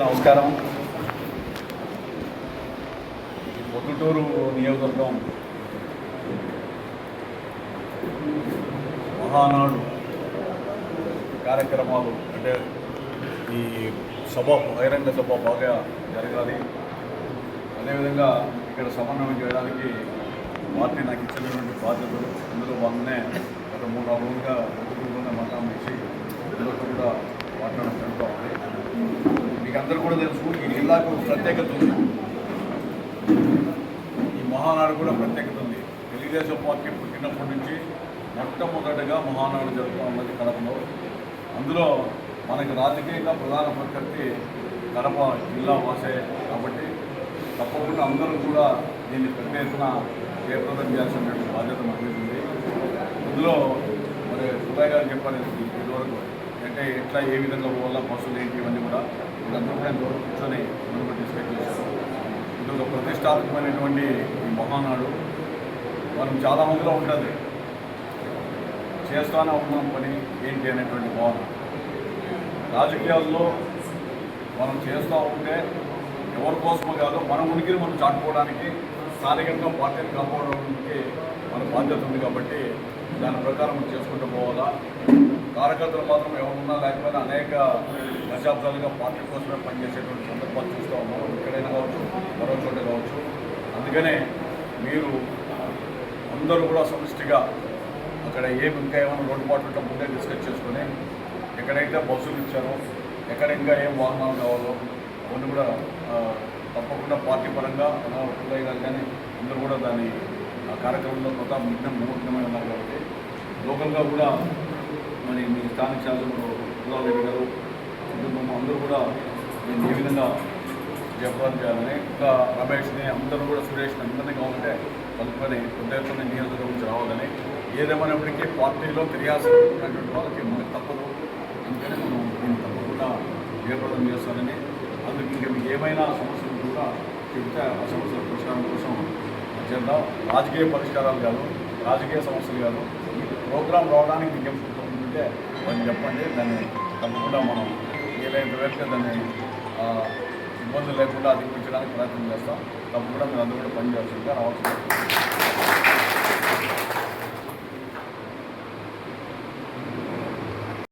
నమస్కారం. పొద్దుటూరు నియోజకవర్గం మహానాడు కార్యక్రమాలు అంటే ఈ సభ బహిరంగ సభ బాగా జరగాలి. అదేవిధంగా ఇక్కడ సమన్వయం చేయడానికి పార్టీ నాకు ఇచ్చినటువంటి బాధ్యతలు. అందులో వాళ్ళనే గత మూడు నాలుగు రోజులుగా పొద్దుటూరులోనే మకాం వేసి అందరూ కూడా మాట్లాడడం జరుగుతూ ఉంది మీకు అందరూ కూడా తెలుసు ఈ జిల్లాకు ఒక ప్రత్యేకత ఉంది. ఈ మహానాడు కూడా ప్రత్యేకత ఉంది. తెలుగుదేశం పార్టీ పుట్టినప్పటి నుంచి మొట్టమొదటిగా మహానాడు జరుగుతూ ఉన్నది కడపలో. అందులో మనకి రాజకీయంగా ప్రధాన ప్రత్యర్థి కడప జిల్లా వాసే కాబట్టి తప్పకుండా అందరూ కూడా దీన్ని పెద్ద ఎత్తున జయప్రదం చేయాల్సినటువంటి బాధ్యత మనకి ఉంది. అందులో మరి సుబ్బయ్య గారు చెప్పారు ఇదివరకు. అంటే ఎట్లా ఏ విధంగా పోవాలా బస్సులు ఏంటి ఇవన్నీ కూడా వీళ్ళందరూ కూడా ఇంతవరకు కూర్చొని ముందుకు డిస్కస్ చేశారు ఇది ఒక ప్రతిష్టాత్మకమైనటువంటి ఈ మహానాడు మనం చాలా మందిలో ఉంటుంది. చేస్తానే ఉన్నాం పని ఏంటి అనేటువంటి భావన. రాజకీయాల్లో మనం చేస్తూ ఉంటే ఎవరి కోసమో కాదు మన ఉనికిని మనం చాటుకోవడానికి స్థానికంగా పార్టీని కాపాడడానికి మన బాధ్యత ఉంది కాబట్టి దాని ప్రకారం చేసుకుంటూ పోవాలా? కార్యకర్తలు మాత్రం ఎవరున్నా లేకపోయినా అనేక దశాబ్దాలుగా పార్టీ కోసమే పనిచేసేటువంటి సందర్భాలు చూస్తూ ఉన్నాం. ఎక్కడైనా కావచ్చు మరో చోట కావచ్చు. అందుకనే మీరు అందరూ కూడా సమిష్టిగా అక్కడ ఏమి ఇంకా ఏమైనా లోటుపాట్లు ఉంటే ముందే డిస్కస్ చేసుకొని ఎక్కడైతే బస్సులు ఇచ్చారో ఎక్కడ ఇంకా ఏం వాహనాలు కావాలో అవన్నీ కూడా తప్పకుండా పార్టీ పరంగా అలా పుల్లయ్య గారు కానీ అందరూ కూడా దాని ఆ కార్యక్రమంలో కొత్త ముఖ్యం ముఖ్యమై ఉన్నారు కాబట్టి లోకల్గా కూడా మరి మీ స్థానిక శాసనసభ్యులు రెడ్డి గారు కుటుంబం అందరూ కూడా నేను ఏ విధంగా జయప్రదం చేయాలని ఇంకా రమేష్ని అందరూ కూడా సురేష్ని అందరినీ కావాలంటే కలుపుకొని పెద్ద ఎత్తున నియోజకవర్గం నుంచి రావాలని ఏదేమైనప్పటికీ పార్టీలో క్రియాశీలక ఉన్నటువంటి వాళ్ళకి మనకు తప్పదు. అందుకని మనం దీన్ని తప్పకుండా జయప్రదం చేస్తానని అందుకు ఇంకా మీకు ఏమైనా కూడా చెబితే ఆ సమస్యల పరిష్కారం కోసం చేద్దాం రాజకీయ పరిష్కారాలు కాదు రాజకీయ సమస్యలు కాదు. ఈ ప్రోగ్రాం రావడానికి మీకు ఏం ఉంటే వాళ్ళు చెప్పండి దాన్ని తప్పకుండా మనం ఏదైనా వేస్తే దాన్ని ఇబ్బందులు లేకుండా అధిగమించడానికి ప్రయత్నం చేస్తాం. తప్పకుండా మీరు అందరూ కూడా పనిచేయాల్సిందిగా రావాల్సింది